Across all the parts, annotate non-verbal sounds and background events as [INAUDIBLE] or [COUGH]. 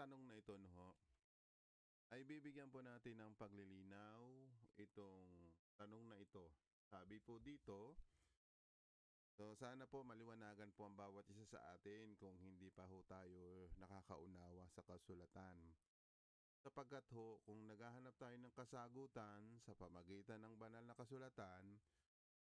tanong na ito, no, ay bibigyan po natin ng paglilinaw itong tanong na ito. Sabi po dito, so sana po maliwanagan po ang bawat isa sa atin kung hindi pa ho tayo nakakaunawa sa kasulatan. Sapagkat ho, kung naghahanap tayo ng kasagutan sa pamagitan ng banal na kasulatan,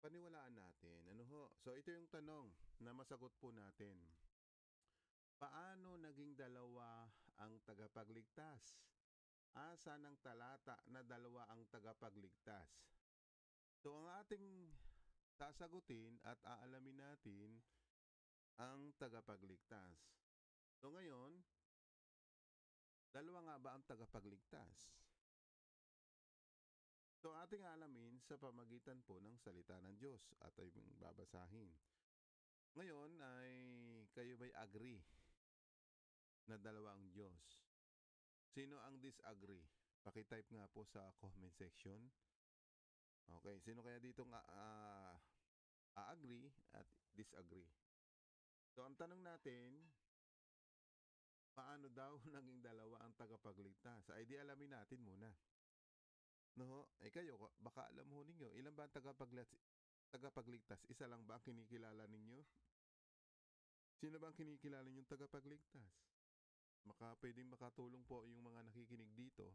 paniwalaan natin. Ano ho? So ito yung tanong na masagot po natin. Paano naging dalawa ang tagapagligtas? Asa ng talata na dalawa ang tagapagligtas? So ang ating sasagutin at aalamin natin ang tagapagligtas. So ngayon, dalawa nga ba ang tagapagligtas? So ating alamin sa pamagitan po ng salita ng Diyos at ay babasahin. Ngayon ay kayo ba'y agree na dalawa ang Diyos? Sino ang disagree? Pakitype nga po sa comment section. Okay, sino kaya dito nga uh, a-agree at disagree? So ang tanong natin, paano daw [LAUGHS] naging dalawa ang tagapagligtas? Ay di alamin natin muna. No, eh kayo, baka alam ho ninyo, ilan ba ang tagapagligtas, tagapagligtas? Isa lang ba ang kinikilala ninyo? Sino ba ang kinikilala ninyong tagapagligtas? Maka, pwedeng makatulong po yung mga nakikinig dito.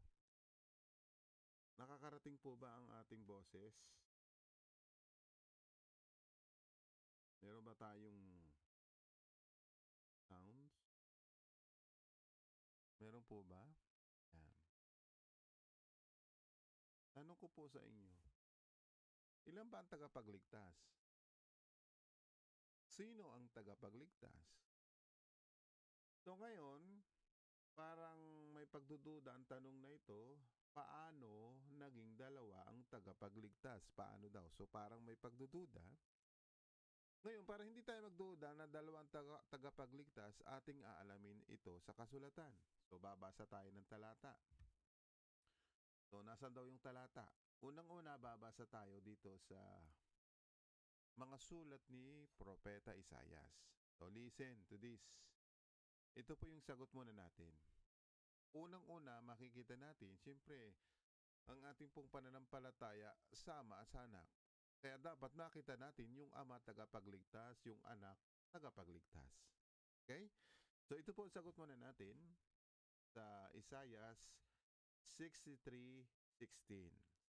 Nakakarating po ba ang ating boses? Meron ba tayong sounds? Meron po ba? Yan. Tanong ko po sa inyo, ilan ba ang tagapagligtas? Sino ang tagapagligtas? So ngayon, parang may pagdududa ang tanong na ito, paano naging dalawa ang tagapagligtas? Paano daw? So parang may pagdududa. Ngayon, para hindi tayo magduda na dalawang taga, tagapagligtas, ating aalamin ito sa kasulatan. So babasa tayo ng talata. So nasan daw yung talata? Unang-una babasa tayo dito sa mga sulat ni Propeta Isayas. So listen to this. Ito po yung sagot muna natin. Unang-una, makikita natin, siyempre, ang ating pong pananampalataya sama at sanak. Kaya dapat makita natin yung ama tagapagligtas, yung anak tagapagligtas. Okay? So ito po ang sagot muna natin sa Isayas 63.16.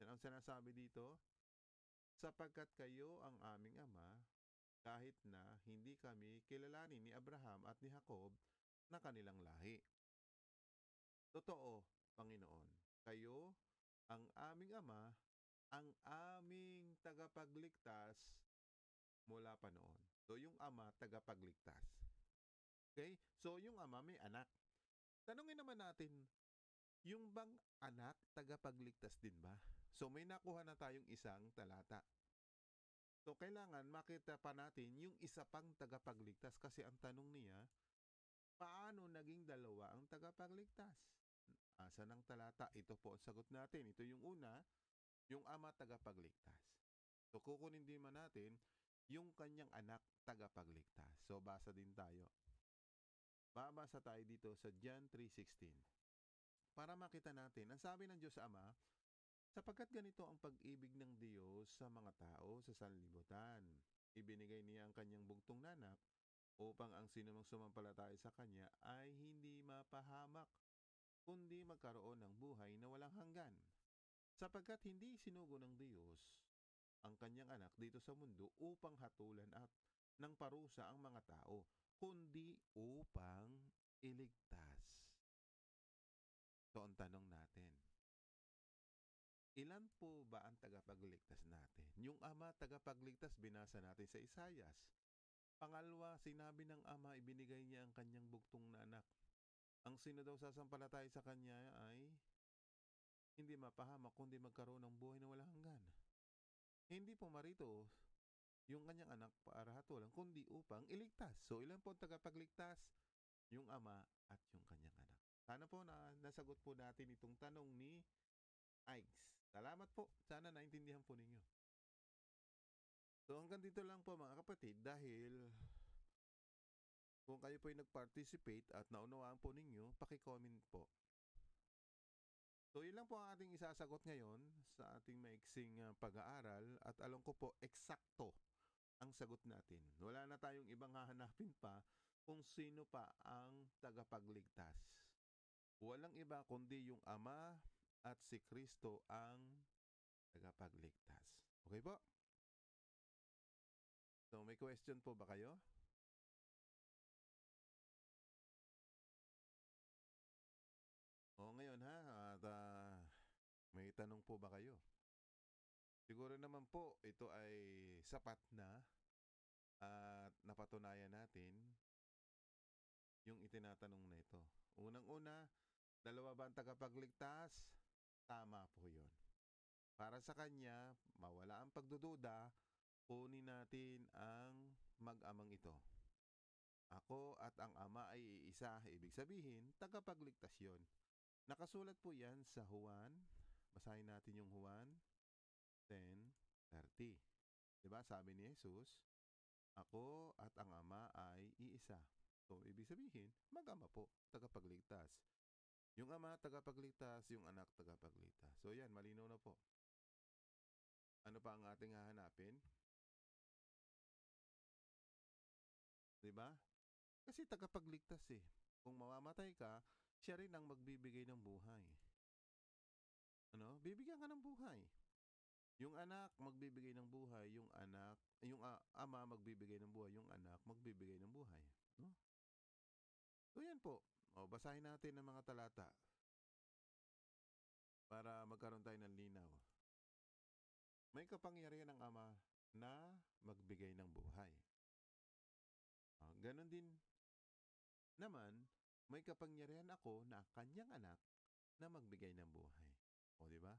Ang sinasabi dito, sapagkat kayo ang aming ama, kahit na hindi kami kilalanin ni Abraham at ni Jacob na kanilang lahi. Totoo, Panginoon, kayo ang aming ama, ang aming tagapagligtas mula pa noon. So yung ama tagapagligtas. Okay? So yung ama may anak. Tanungin naman natin, yung bang anak tagapagligtas din ba? So may nakuha na tayong isang talata. So kailangan makita pa natin yung isa pang tagapagligtas kasi ang tanong niya, paano naging dalawa ang tagapagligtas? Asa ng talata? Ito po ang sagot natin. Ito yung una, yung ama tagapagligtas. So kukunin din man natin yung kanyang anak tagapagligtas. So basa din tayo. Babasa tayo dito sa John 3.16. Para makita natin, ang sabi ng Diyos Ama, sapagkat ganito ang pag-ibig ng Diyos sa mga tao sa sanlibutan. Ibinigay niya ang kanyang bugtong nanak upang ang sinumang sumampalataya sa Kanya ay hindi mapahamak, kundi magkaroon ng buhay na walang hanggan. Sapagkat hindi sinugo ng Diyos ang kanyang anak dito sa mundo upang hatulan at ng parusa ang mga tao, kundi upang iligtas. So ang tanong natin, ilan po ba ang tagapagligtas natin? Yung ama tagapagligtas binasa natin sa Isayas. Pangalawa, sinabi ng ama ibinigay niya ang kanyang bugtong na anak. Ang sino daw sasampalatay sa kanya ay hindi mapahamak kundi magkaroon ng buhay na walang hanggan. Hindi po marito yung kanyang anak para hatulan kundi upang iligtas. So ilan po ang tagapagligtas? Yung ama at yung kanyang anak. Sana po na nasagot po natin itong tanong ni Ikes. Salamat po. Sana naintindihan po ninyo. So hanggang dito lang po mga kapatid dahil Kung kayo po ay nag-participate at naunawaan po ninyo, paki-comment po. So, yun lang po ang ating isasagot ngayon sa ating maiksing ah, pag-aaral at alam ko po eksakto ang sagot natin. Wala na tayong ibang hahanapin pa kung sino pa ang tagapagligtas. Walang iba kundi yung Ama at si Kristo ang tagapagligtas. Okay po? May question po ba kayo? O ngayon ha, at ah, may tanong po ba kayo? Siguro naman po ito ay sapat na at napatunayan natin yung itinatanong na ito. Unang-una, dalawa ba ang tagapagligtas? Tama po yun. Para sa kanya, mawala ang pagdududa, kunin natin ang mag-amang ito. Ako at ang ama ay iisa, ibig sabihin, tagapagligtas yon. Nakasulat po yan sa Juan. Basahin natin yung Juan 10.30. Diba? Sabi ni Jesus, Ako at ang ama ay iisa. So, ibig sabihin, mag-ama po, tagapagligtas. Yung ama, tagapagligtas, yung anak, tagapagligtas. So, yan, malinaw na po. Ano pa ang ating hahanapin? Diba? Kasi tagapagligtas eh. Kung mamamatay ka, siya rin ang magbibigay ng buhay. Ano? Bibigyan ka ng buhay. Yung anak magbibigay ng buhay, yung anak, yung ah, ama magbibigay ng buhay, yung anak magbibigay ng buhay, no? So yan po. O, basahin natin ang mga talata para magkaroon tayo ng linaw. May kapangyarihan ng ama na magbigay ng buhay. Ganon din naman, may kapangyarihan ako na kanyang anak na magbigay ng buhay. O, di ba?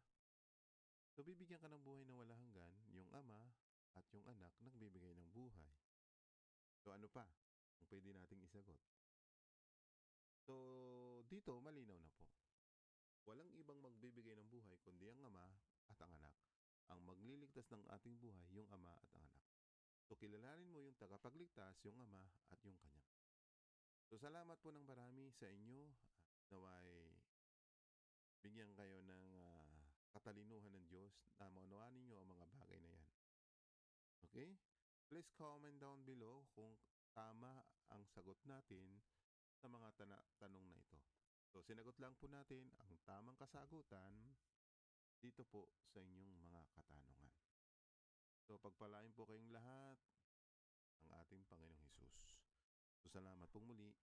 So, bibigyan ka ng buhay na wala hanggan, yung ama at yung anak nagbibigay ng buhay. So, ano pa? Ang pwede nating isagot. So, dito, malinaw na po. Walang ibang magbibigay ng buhay kundi ang ama at ang anak. Ang magliligtas ng ating buhay, yung ama at ang anak. So, kilalanin mo yung tagapagligtas, yung ama at yung kanyang. So, salamat po ng marami sa inyo. At naway bigyan kayo ng ah, katalinuhan ng Diyos na maunawaan ninyo ang mga bagay na yan. Okay? Please comment down below kung tama ang sagot natin sa mga tana- tanong na ito. So, sinagot lang po natin ang tamang kasagutan dito po sa inyong mga katanungan. So, pagpalain po kayong lahat ng ating Panginoong Hesus. So, salamat pong muli